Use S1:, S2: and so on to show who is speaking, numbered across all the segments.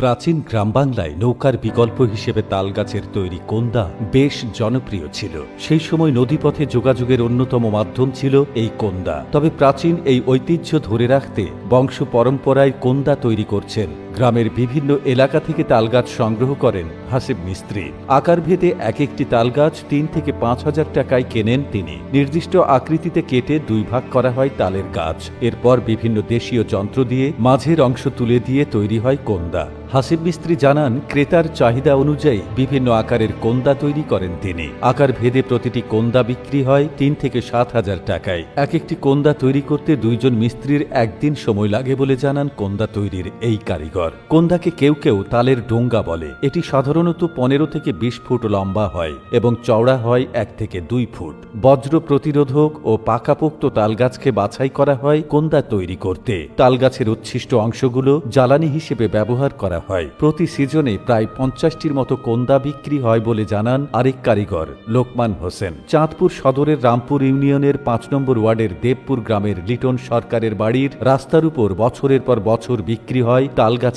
S1: প্রাচীন গ্রাম বাংলায় নৌকার বিকল্প হিসেবে তালগাছের তৈরি কোন্দা বেশ জনপ্রিয় ছিল। সেই সময় নদীপথে যোগাযোগের অন্যতম মাধ্যম ছিল এই কোন্দা। তবে প্রাচীন এই ঐতিহ্য ধরে রাখতে বংশ পরম্পরায় কোন্দা তৈরি করছেন। গ্রামের বিভিন্ন এলাকা থেকে তালগাছ সংগ্রহ করেন হাসিব মিস্ত্রি। আকার ভেদে এক একটি তালগাছ তিন থেকে পাঁচ হাজার টাকায় কেনেন তিনি। নির্দিষ্ট আকৃতিতে কেটে দুই ভাগ করা হয় তালের গাছ। এরপর বিভিন্ন দেশীয় যন্ত্র দিয়ে মাঝের অংশ তুলে দিয়ে তৈরি হয় কোন্দা। হাসিব মিস্ত্রি জানান, ক্রেতার চাহিদা অনুযায়ী বিভিন্ন আকারের কোন্দা তৈরি করেন তিনি। আকার ভেদে প্রতিটি কোন্দা বিক্রি হয় তিন থেকে সাত হাজার টাকায়। এক একটি কোন্দা তৈরি করতে দুইজন মিস্ত্রির একদিন সময় লাগে বলে জানান কোন্দা তৈরির এই কারিগর। কোন্দাকে কেউ কেউ তালের ডোঙ্গা বলে। এটি সাধারণত পনেরো থেকে বিশ ফুট লম্বা হয় এবং চওড়া হয় এক থেকে দুই ফুট। বজ্র প্রতিরোধক ও পাকাপোক্ত তালগাছকে বাছাই করা হয় কোন্দা তৈরি করতে। তালগাছের উচ্ছিষ্ট অংশগুলো জ্বালানি হিসেবে ব্যবহার করা হয়। প্রতি সিজনে প্রায় পঞ্চাশটির মতো কোন্দা বিক্রি হয় বলে জানান আরেক কারিগর, লোকমান হোসেন। চাঁদপুর সদরের রামপুর ইউনিয়নের পাঁচ নম্বর ওয়ার্ডের দেবপুর গ্রামের লিটন সরকারের বাড়ির রাস্তার উপর বছরের পর বছর বিক্রি হয়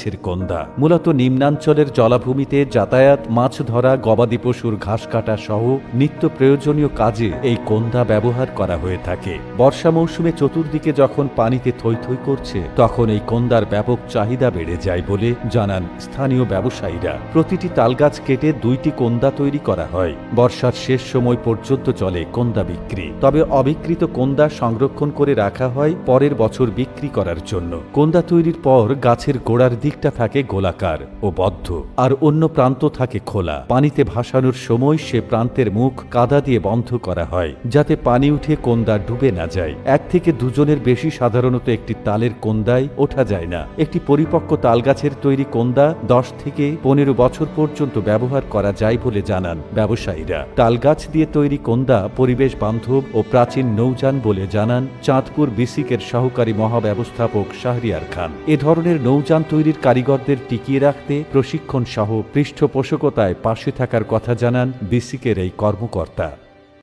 S1: তালগাছের কোন্দা। মূলত নিম্নাঞ্চলের জলাভূমিতে যাতায়াত, মাছ ধরা, গবাদি পশুর ঘাস কাটা সহ নিত্য প্রয়োজনীয় কাজে এই কন্দা ব্যবহার করা হয়ে থাকে। বর্ষা মৌসুমে চতুর্দিকে যখন পানিতে থই করছে, তখন এই কোন্দার ব্যাপক চাহিদা বেড়ে যায় বলে জানান স্থানীয় ব্যবসায়ীরা। প্রতিটি তালগাছ কেটে দুইটি কোন্দা তৈরি করা হয়। বর্ষার শেষ সময় পর্যন্ত চলে কোন্দা বিক্রি। তবে অবিকৃত কোন্দা সংরক্ষণ করে রাখা হয় পরের বছর বিক্রি করার জন্য। কোন্দা তৈরির পর গাছের গোড়ার দিকটা থাকে গোলাকার ও বদ্ধ, আর অন্য প্রান্ত থাকে খোলা। পানিতে ভাসানোর সময় সে প্রান্তের মুখ কাদা দিয়ে বন্ধ করা হয়, যাতে পানি উঠে কোন্দা ডুবে না যায়। এক থেকে দুজনের বেশি সাধারণত একটি তালের কোন্দায় ওঠা যায় না। একটি পরিপক্ক তালগাছের তৈরি কোন্দা দশ থেকে পনেরো বছর পর্যন্ত ব্যবহার করা যায় বলে জানান ব্যবসায়ীরা। তালগাছ দিয়ে তৈরি কোন্দা পরিবেশ বান্ধব ও প্রাচীন নৌযান বলে জানান চাঁদপুর বিসিকের সহকারী মহাব্যবস্থাপক শাহরিয়ার খান। এ ধরনের নৌযান তৈরির কারিগরদের টিকিয়ে রাখতে প্রশিক্ষণ সহ পৃষ্ঠপোষকতায় পাশে থাকার কথা জানান বিসিকের এই কর্মকর্তা।